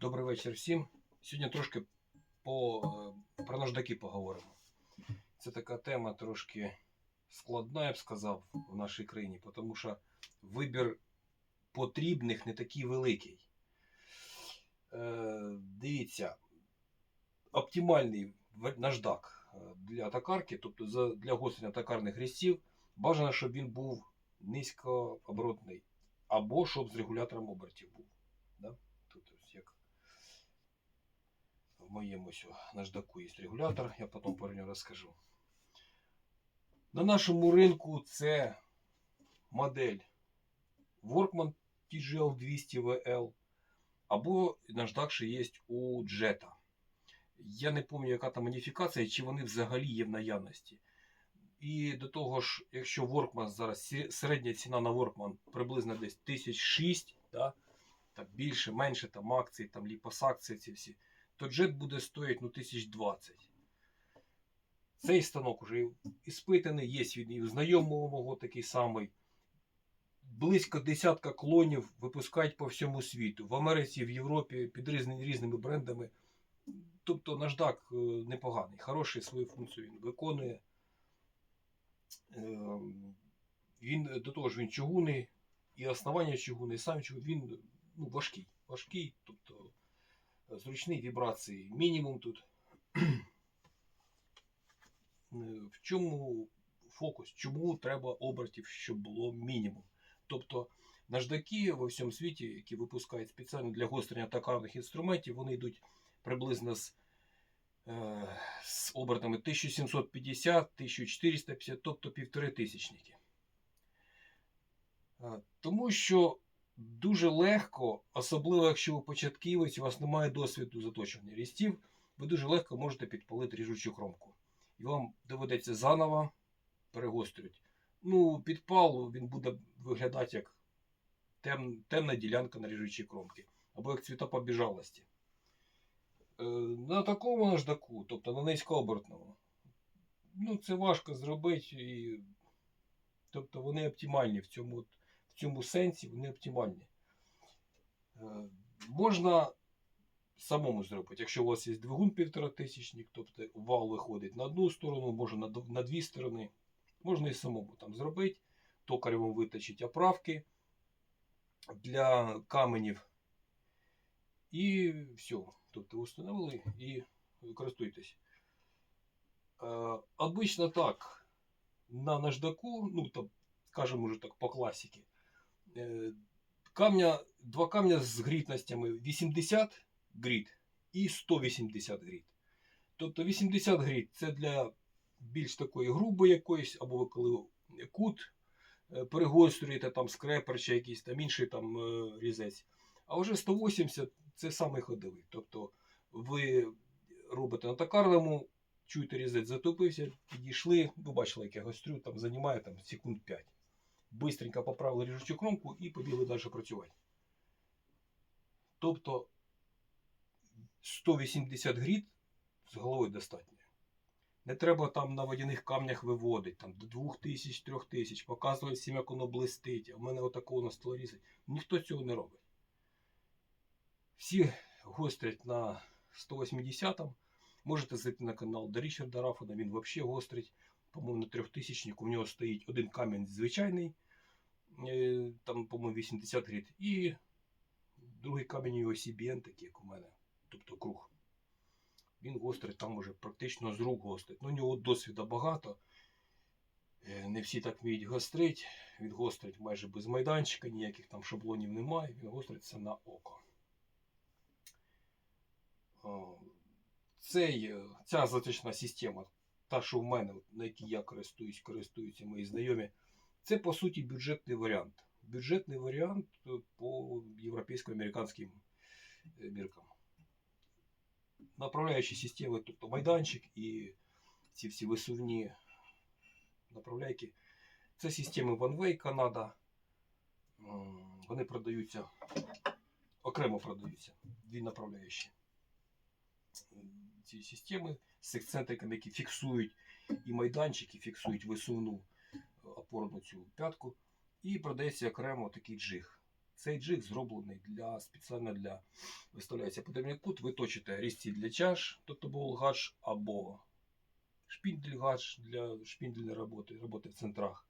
Добрий вечір всім. Сьогодні трошки по, е, про наждаки поговоримо. Це така тема трошки складна, я б сказав, в нашій країні, тому що вибір потрібних не такий великий. Е, дивіться, оптимальний наждак е, для токарки, тобто для гострення токарних різців, бажано, щоб він був низькооборотний, або щоб з регулятором обертів був. Да? Тут ось як моєму наждаку є регулятор, я потім про нього розкажу. На нашому ринку це модель Workman TGL 200 VL або наждак ще є у Jetta. Я не пам'ятаю, яка там модифікація, чи вони взагалі є в наявності. І до того ж, якщо Workman зараз середня ціна на Workman приблизно десь 1006, да, так більше, менше там акції, там ліпосакції ці всі, то джет буде стоїти ну, 1020. Цей станок уже іспитаний, є він і у знайомого мого такий самий. Близько десятка клонів випускають по всьому світу. В Америці, в Європі під різни- різними брендами. Тобто наждак е, непоганий, хороший свою функцію він виконує. Е, Він до того ж він чугунний, і основання чугунне, і сам чугун, він ну, важкий. Важкий, тобто е, зручний вібрації. Мінімум тут. Е, В чому фокус? Чому треба обертів, щоб було мінімум? Тобто наждаки во всьому світі, які випускають спеціально для гострення токарних інструментів, вони йдуть приблизно з, е, з обертами 1750, 1450, тобто півтори тисячники. Е, Тому що дуже легко, особливо якщо ви початківець, у вас немає досвіду заточування різців, ви дуже легко можете підпалити ріжучу кромку. І вам доведеться заново перегострювати. Ну, підпал він буде виглядати як тем, темна ділянка на ріжучій кромці, або як цвітопобіжалості. Е, на такому наждаку, тобто на низькообертному, ну, це важко зробити. І, тобто вони оптимальні в цьому, цьому сенсі, вони оптимальні. Е, можна самому зробити, якщо у вас є двигун півтора тисячник, тобто вал виходить на одну сторону, може на, дві сторони. Можна і самому там зробити, токаревом виточити оправки для каменів. І все. Тобто встановили і користуйтесь. Е, обично так, на наждаку, ну там, скажімо уже так, по класіки, камня, два камня з грітностями 80 гріт і 180 гріт. Тобто 80 гріт це для більш такої грубої якоїсь, або ви коли кут е, перегострюєте, там скрепер чи якийсь там інший там е, різець. А вже 180 це самий ходовий. Тобто ви робите на токарному, чуєте різець затопився, підійшли, ви бачили, як я гострю, там займає там, секунд 5. Бистренько поправили ріжучу кромку і побігли далі працювати. Тобто 180 гріт з головою достатньо. Не треба там на водяних камнях виводити, там до 2000, 3000, показувати всім, як воно блистить, а в мене отакого на столі. Ніхто цього не робить. Всі гострять на 180 Можете зайти на канал до Річарда Рафона, він взагалі гострить. По-моєму, 3000 у нього стоїть один камінь звичайний, е, там, по-моєму, 80 гріт. І другий камінь його CBN, такий, як у мене, тобто круг. Він гострить там уже практично з рук гострить. Ну, у нього досвіду багато. Е, Не всі так вміють гострить. Він гострить майже без майданчика, ніяких там шаблонів немає. Він гостриться на око. Цей, е, ця затична система, та, що в мене, на якій я користуюсь, користуються мої знайомі, це по суті бюджетний варіант. Бюджетний варіант е, по європейсько-американським е, міркам направляючі системи, тобто майданчик і ці всі висувні направляйки. Це системи OneWay Канада. Вони продаються, окремо продаються, дві направляючі. Ці системи з ексцентриками, які фіксують і майданчик, і фіксують висувну опорну цю п'ятку. І продається окремо такий джиг. Цей джиг зроблений для, спеціально для виставляється потрібний кут, ви точите різці для чаш, тобто болгач або шпіндельгач для шпіндельної роботи, роботи в центрах.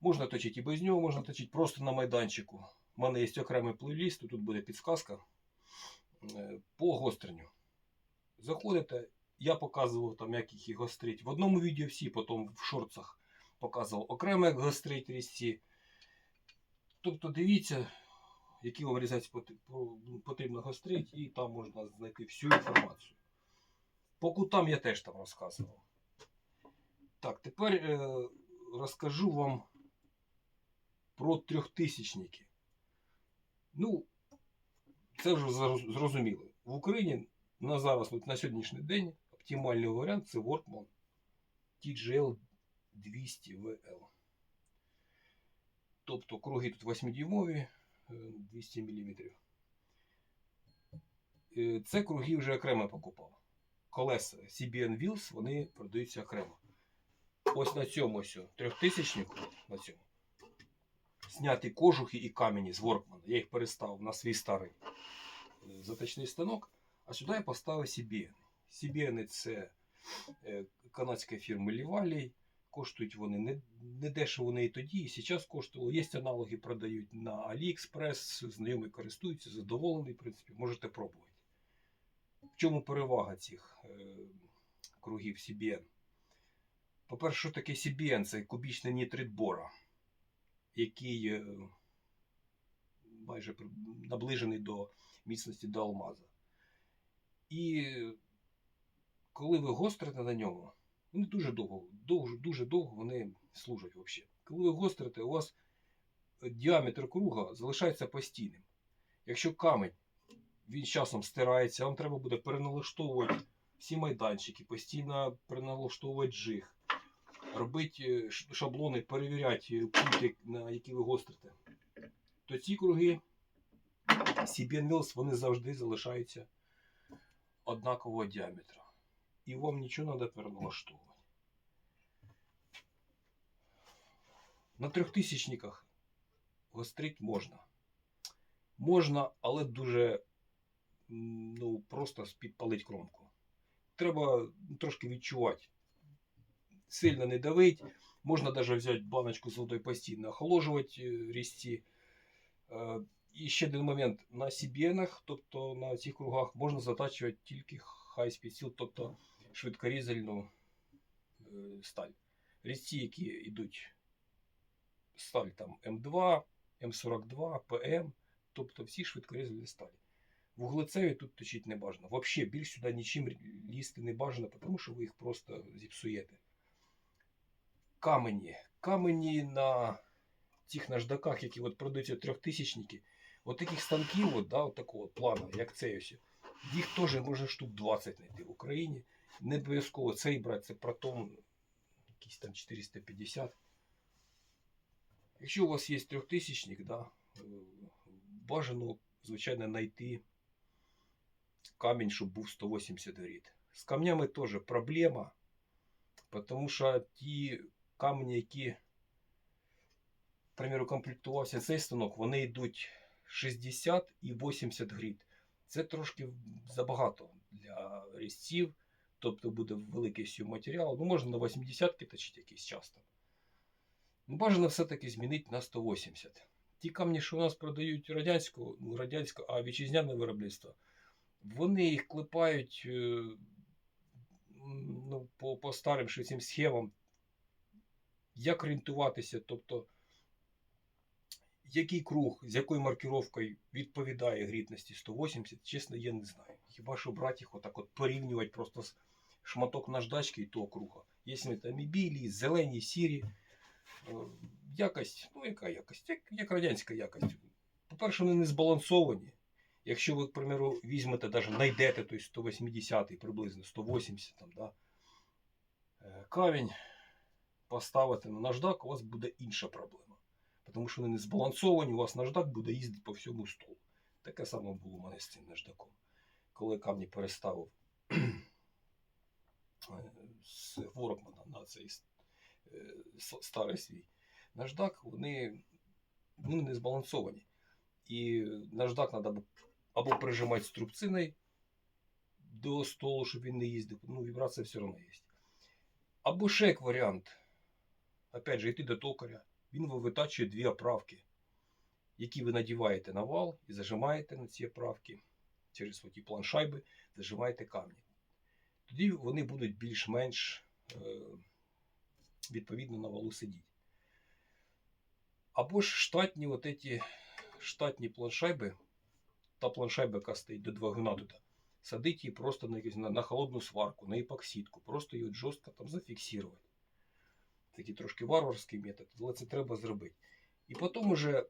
Можна точити і без нього, можна точити просто на майданчику. У мене є окремий плейліст, тут буде підсказка е, по гостренню. Заходите, я показував там, як їх гострить. В одному відео всі, потім в шорцах показував окремо, як гострить різці. Тобто дивіться, які вам різець потрібно гострить, і там можна знайти всю інформацію. По кутам я теж там розказував. Так, тепер е, розкажу вам про трьохтисячники. Ну, це вже зрозуміло. В Україні на зараз, на сьогоднішній день, оптимальний варіант це Workman TGL 200 VL. Тобто круги тут 8-дюймові, е, 200 мм. Це круги вже окремо покупав. Колеса CBN Wheels, вони продаються окремо. Ось на цьому ось трьохтисячнику, на цьому. Зняті кожухи і камені з Workman. Я їх переставив на свій старий е, заточний станок, а сюди я поставив CBN. CBN це е, канадська фірма Livali. Коштують вони не, не дешево вони і тоді, і зараз коштували. Є аналоги, продають на AliExpress, знайомі користуються, задоволені, в принципі, можете пробувати. В чому перевага цих е, кругів CBN? По-перше, що таке CBN? Це кубічний нітрит бора, який е, майже наближений до міцності до алмаза. І коли ви гострите на ньому, вони дуже довго, довго, дуже довго вони служать взагалі. Коли ви гострите, у вас діаметр круга залишається постійним. Якщо камень він з часом стирається, вам треба буде переналаштовувати всі майданчики, постійно переналаштовувати джиг, робити е, шаблони, перевіряти пункти, на які ви гострите, то ці круги CBN Mills, вони завжди залишаються однакового діаметра. І вам нічого не треба переналаштовувати. На трьохтисячниках гострить можна. Можна, але дуже ну, просто підпалить кромку. Треба трошки відчувати. Сильно не давить. Можна навіть взяти баночку з водою постійно, охолоджувати е, різці. Е, І ще один момент. На CBN, тобто на цих кругах, можна затачувати тільки high speed steel, тобто швидкорізальну е, сталь. Різці, які йдуть сталь там М2, М42, ПМ, тобто всі швидкорізальні сталі. Вуглецеві тут точити не бажано. Взагалі більш сюди нічим лізти не бажано, тому що ви їх просто зіпсуєте. Камені. Камені на цих наждаках, які от продаються трьохтисячники, от таких станків, от, да, от такого плану, як цей ось, їх теж можна штук 20 знайти в Україні. Не обов'язково цей брати, це протон якийсь там 450. Якщо у вас є трьохтисячник, да, е, бажано, звичайно, знайти камінь, щоб був 180 грит. З камнями теж проблема, тому що ті камені, які, примеру, комплектувався цей станок, вони йдуть 60 і 80 грит. Це трошки забагато для різців, тобто буде великий сів матеріал. Ну, можна на 80 точити якийсь час там. Ну, бажано все-таки змінити на 180. Ті камні, що у нас продають радянського, ну, радянського, а вітчизняне виробництво, вони їх клепають е, ну, по, по старим цим схемам. Як орієнтуватися, тобто, який круг, з якою маркировкою відповідає грітності 180, чесно, я не знаю. Хіба що брати їх отак от порівнювати просто з шматок наждачки і того круга. Є там і білі, і зелені, сірі. Е, Якость, ну яка якость? Як, як радянська якость. По-перше, вони не збалансовані. Якщо ви, к примеру, візьмете, навіть знайдете той 180 приблизно 180 там, да, е, камінь, поставите на наждак, у вас буде інша проблема. Тому що вони не збалансовані, у вас наждак буде їздити по всьому столу. Таке саме було у мене з цим наждаком. Коли камні переставив з Воркмана на цей е, старий свій наждак, вони, вони не збалансовані. І наждак треба або прижимати струбциною до столу, щоб він не їздив. Ну, вібрація все одно є. Або ще як варіант. Опять же, йти до токаря. Він витачує дві оправки, які ви надіваєте на вал і зажимаєте на ці оправки через оті планшайби, зажимаєте камні. Тоді вони будуть більш-менш е, відповідно на валу сидіти. Або ж штатні от эти штатні планшайби, та планшайба, яка стоїть до двигуна тут, садить її просто на, на, на холодну сварку, на епоксидку, просто її жорстко там зафіксувати. Такий трошки варварський метод, але це треба зробити. І потім уже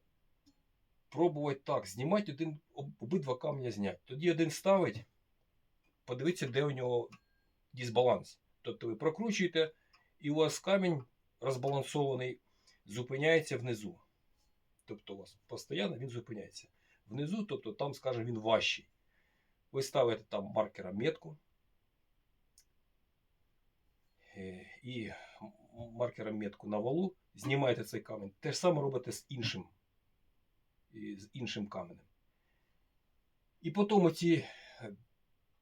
пробувати так, знімати один, обидва камня зняти. Тоді один ставить, подивитися, де у нього дисбаланс. Тобто ви прокручуєте, і у вас камінь розбалансований зупиняється внизу. Тобто у вас постійно він зупиняється. Внизу, тобто там, скажімо, він важчий. Ви ставите там маркером метку. Е, І маркером метку на валу, знімаєте цей камінь. Те ж саме робите з іншим, з іншим каменем. І потім оці е,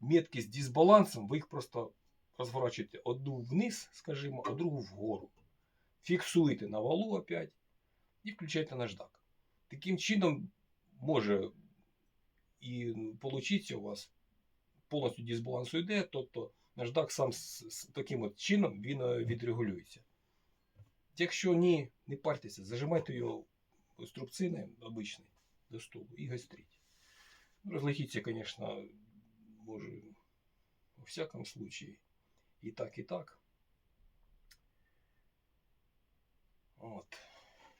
метки з дисбалансом, ви їх просто розворачуєте одну вниз, скажімо, а другу вгору. Фіксуєте на валу опять і включаєте наждак. Таким чином може і получиться у вас повністю дисбаланс уйде, тобто наждак сам з, таким от чином він е, відрегулюється. Якщо ні, не партеся, зажимайте його струбциною обичною до столу і гастріть. Розлетіться, звісно, може, у всякому случае. І так, і так. От.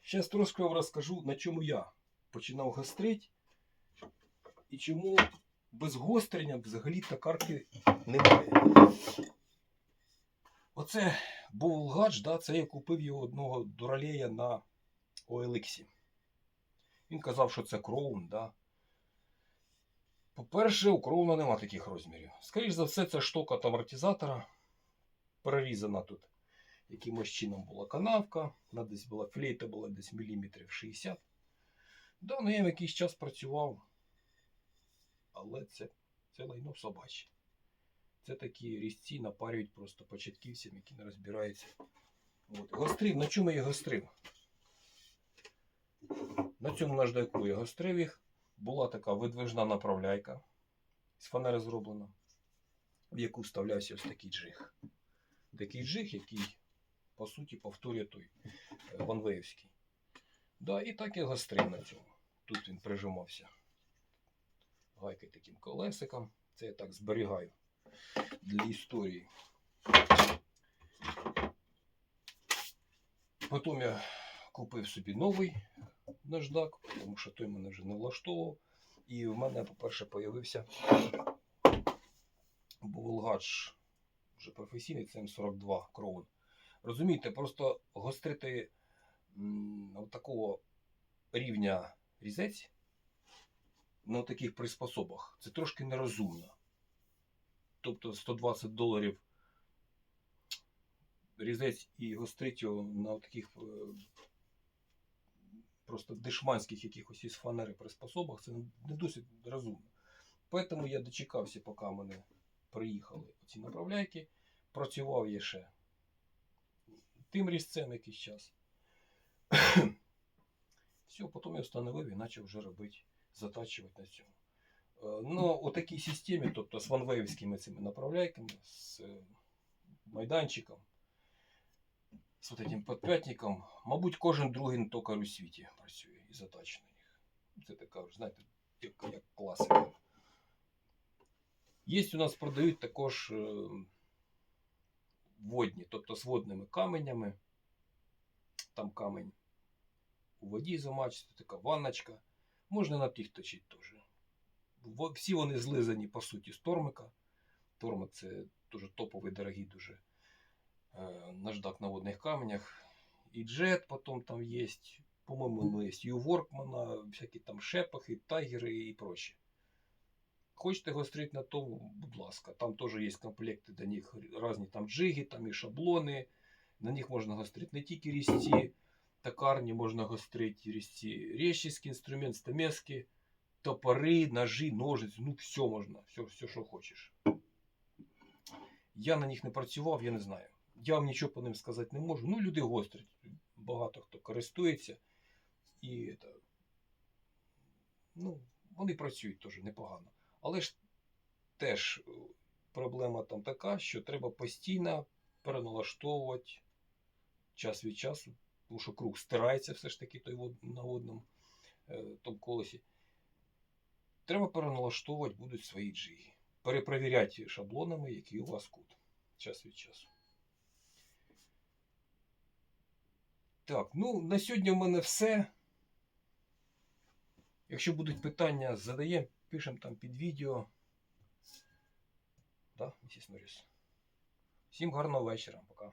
Зараз трошки вам розкажу, на чому я починав гострить і чому без гострення взагалі токарки немає. Оце був лгач, да, це я купив його одного дуралея на OLX. Він казав, що це кроун, да. По-перше, у кроуна нема таких розмірів. Скоріше за все, це штука от амортизатора. Перерізана тут якимось чином була канавка. Десь була флейта була десь міліметрів 60. Да, ну я в якийсь час працював. Але це, це лайно собаче. Це такі різці напарюють просто початківцям, які не розбираються. От. Гострив, на чому я гострив? На цьому наждайку я гострив їх. Була така видвижна направляйка з фанери зроблена, в яку вставлявся ось такий джиг. Такий джиг, який, по суті, повторює той е, ванвеївський. Да, і так я гострив на цьому. Тут він прижимався гайкою таким колесиком. Це я так зберігаю для історії. Потім я купив собі новий наждак, тому що той мене вже не влаштовував. І в мене, по-перше, появився Булгач вже професійний, це М42 Кроун. Розумієте, просто гострити м, такого рівня різець на таких приспособах це трошки нерозумно. Тобто 120 доларів різець і гострить його на таких е, просто дешманських якихось із фанери приспособах, це не досить розумно. Тому я дочекався, поки мене приїхали ці направляйки. Працював я ще тим різцем якийсь час. Все, потім я встановив і почав вже робити, затачувати на цьому. Е, Ну, у такій системі, тобто з ванвеївськими цими направляйками, з е, майданчиком, з от этим подп'ятником, мабуть, кожен другий токар у світі працює і на них. Це така, знаєте, як класика. Є у нас продають також е, водні, тобто з водними каменями. Там камень у воді замачити, така ванночка. Можна на тих точити теж. Всі вони злизані, по суті, з тормика. Тормик це дуже топовий, дорогий дуже е, наждак на водних каменях. І джет потім там є. По-моєму, є і у Воркмана, всякі там шепахи, тайгери і прочі. Хочете гострить на тому, будь ласка. Там теж є комплекти до них різні там джиги, там і шаблони. На них можна гострити не тільки різці. токарні можна гострити різці. Рєщицький інструмент, стамески, топори, ножі, ножиці, ну все можна, все, все, що хочеш. Я на них не працював, я не знаю. Я вам нічого по ним сказати не можу. Ну, люди гострять. Багато хто користується. І це, ну, вони працюють теж непогано. Але ж теж е, проблема там така, що треба постійно переналаштовувати час від часу, тому що круг стирається все ж таки той на водному е, тому колесі. Треба переналаштовувати будуть свої джиги. Перепровіряти шаблонами, які у вас кут час від часу. Так, ну на сьогодні в мене все. Якщо будуть питання, задаємо, пишемо там під відео. Да, місіс Норріс? Всім гарного вечора. Пока.